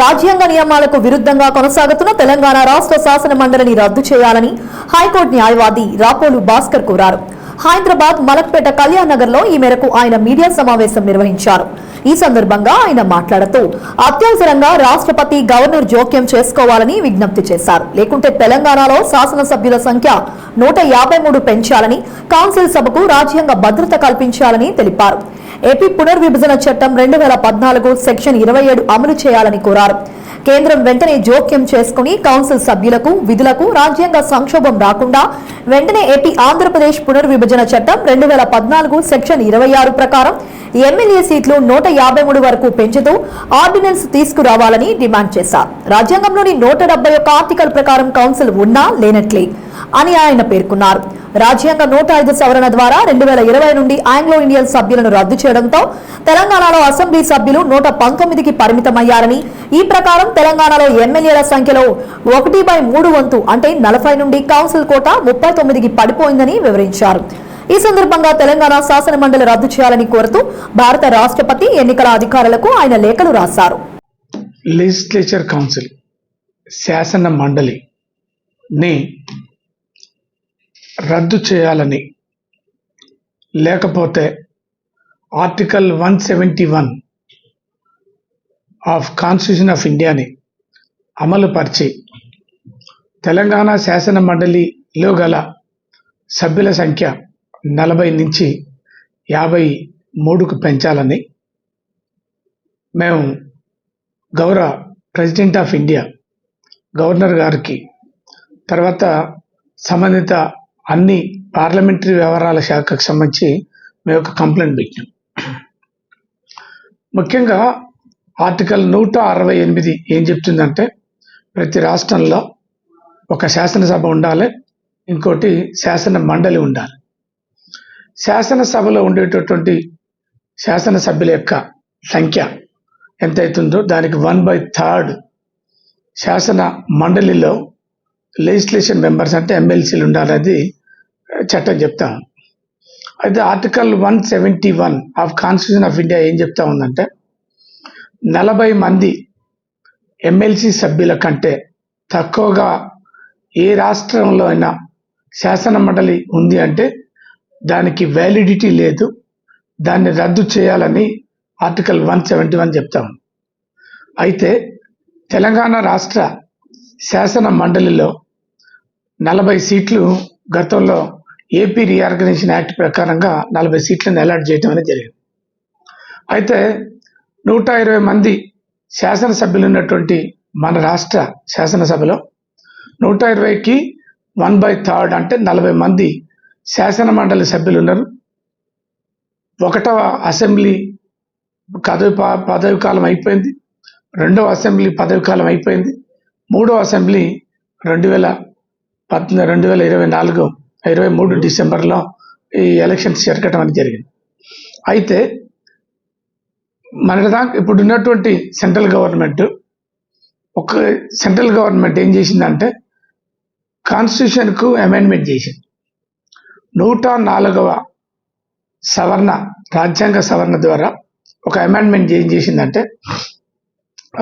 రాజ్యాంగ నియమాలకు విరుద్ధంగా కొనసాగుతున్న తెలంగాణ రాష్ట్ర శాసన మండలిని రద్దు చేయాలని హైకోర్టు న్యాయవాది రాపోలు భాస్కర్ కోరారు. హైదరాబాద్ మలక్పేట కళ్యాణ్ నగర్లో ఈ మేరకు ఆయన మీడియా సమావేశం నిర్వహించారు. ఈ సందర్భంగా ఆయన మాట్లాడుతూ అత్యవసరంగా రాష్ట్రపతి గవర్నర్ జోక్యం చేసుకోవాలని విజ్ఞప్తి చేశారు. లేకుంటే తెలంగాణలో శాసనసభ్యుల సంఖ్య నూట యాభై మూడు పెంచాలని కౌన్సిల్ సభకు రాజ్యాంగ భద్రత కల్పించాలని తెలిపారు. ఏపీ పునర్విభజన చట్టం రెండు వేల పద్నాలుగు సెక్షన్ ఇరవై ఏడు అమలు చేయాలని కోరారు. కేంద్రం వెంటనే జోక్యం చేసుకుని కౌన్సిల్ సభ్యులకు విధులకు రాజ్యాంగ సంక్షోభం రాకుండా వెంటనే ఏపీ ఆంధ్రప్రదేశ్ పునర్విభజన చట్టం రెండు వేల పద్నాలుగు సెక్షన్ ఇరవై ఆరు ప్రకారం ఎమ్మెల్యే సీట్లు నూట యాభై మూడు వరకు పెంచుతూ ఆర్డినెన్స్ తీసుకురావాలని డిమాండ్ చేశారు. రాజ్యాంగంలోని నూట డెబ్బై ఒక్క ఆర్టికల్ ప్రకారం కౌన్సిల్ ఉన్నా లేనట్లే అని ఆయన పేర్కొన్నారు. రాజ్యాంగ నూట ఐదు సవరణ ద్వారా రెండు వేల ఇరవై నుండి ఆంగ్లో ఇండియన్ సభ్యులను రద్దు చేయడంతో తెలంగాణలో అసెంబ్లీ సభ్యులు నూట పంతొమ్మిదికి పరిమితమయ్యారని ఈ ప్రకారం తెలంగాణలో ఎమ్మెల్యేల సంఖ్యలో ఒకటి బై మూడు వంతు అంటే నలభై నుండి కౌన్సిల్ కోట ముప్పై తొమ్మిదికి పడిపోయిందని వివరించారు. ఈ సందర్భంగా తెలంగాణ శాసన మండలి రద్దు చేయాలని కోరుతూ భారత రాష్ట్రపతి ఎన్నికల అధికారులకు ఆయన లేఖలు రాశారు. లెజిస్లేచర్ కౌన్సిల్ శాసన మండలిని రద్దు చేయాలని లేకపోతే article one seventy one of constitution of ఇండియాని అమలుపరిచి తెలంగాణ శాసన మండలిలో గల సభ్యుల సంఖ్య నలభై నుంచి యాభై మూడుకు పెంచాలని మేము గౌరవ ప్రెసిడెంట్ ఆఫ్ ఇండియా గవర్నర్ గారికి తర్వాత సంబంధిత అన్ని పార్లమెంటరీ వ్యవహారాల శాఖకు సంబంధించి మేము ఒక కంప్లైంట్ పెట్టాం. ముఖ్యంగా ఆర్టికల్ నూట అరవై ఎనిమిది ఏం చెప్తుందంటే ప్రతి రాష్ట్రంలో ఒక శాసనసభ ఉండాలి ఇంకోటి శాసన మండలి ఉండాలి. శాసనసభలో ఉండేటటువంటి శాసనసభ్యుల యొక్క సంఖ్య ఎంత అవుతుందో దానికి వన్ బై థర్డ్ శాసన మండలిలో లెజిస్లేషన్ మెంబర్స్ అంటే ఎమ్మెల్సీలు ఉండాలనేది చట్టం చెప్తా అయితే article one seventy one of constitution of India ఏం చెప్తా ఉందంటే నలభై మంది ఎమ్మెల్సీ సభ్యుల కంటే తక్కువగా ఏ రాష్ట్రంలో అయినా శాసన మండలి ఉంది అంటే దానికి వ్యాలిడిటీ లేదు. దాన్ని రద్దు చేయాలని ఆర్టికల్ వన్ సెవెంటీ వన్ చెప్తాం. అయితే తెలంగాణ రాష్ట్ర శాసన మండలిలో నలభై సీట్లు గతంలో ఏపీ రీఆర్గనైజేషన్ యాక్ట్ ప్రకారంగా నలభై సీట్లను అలాట్ చేయడం అనేది జరిగింది. అయితే నూట ఇరవై మంది శాసనసభ్యులు ఉన్నటువంటి మన రాష్ట్ర శాసనసభలో నూట ఇరవైకి వన్ బై థర్డ్ అంటే నలభై మంది శాసన మండలి సభ్యులు ఉన్నారు ఒకటవ అసెంబ్లీ పదవి పదవి కాలం అయిపోయింది. రెండవ అసెంబ్లీ పదవి కాలం అయిపోయింది. మూడవ అసెంబ్లీ రెండు వేల పద్నా రెండు వేల ఇరవై నాలుగు ఇరవై మూడు డిసెంబర్లో ఈ ఎలక్షన్స్ జరగటం అనేది జరిగింది. అయితే మన దాకా ఇప్పుడు ఉన్నటువంటి సెంట్రల్ గవర్నమెంట్ ఒక సెంట్రల్ గవర్నమెంట్ ఏం చేసిందంటే కాన్స్టిట్యూషన్కు అమెండ్మెంట్ చేసింది. నూట నాలుగవ సవరణ రాజ్యాంగ సవరణ ద్వారా ఒక అమెండ్మెంట్ ఏం చేసిందంటే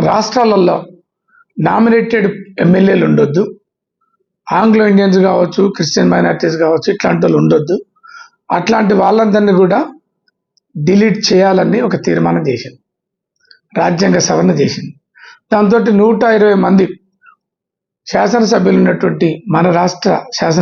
రాష్ట్రాలలో నామినేటెడ్ ఎమ్మెల్యేలు ఉండొద్దు. ఆంగ్లో ఇండియన్స్ కావచ్చు క్రిస్టియన్ మైనారిటీస్ కావచ్చు ఇట్లాంటి వాళ్ళు ఉండొద్దు. అట్లాంటి వాళ్ళందరినీ కూడా డిలీట్ చేయాలని ఒక తీర్మానం చేసింది. రాజ్యాంగ సవరణ చేసింది. దాంతో నూట ఇరవై మంది శాసనసభ్యులు ఉన్నటువంటి మన రాష్ట్ర శాసన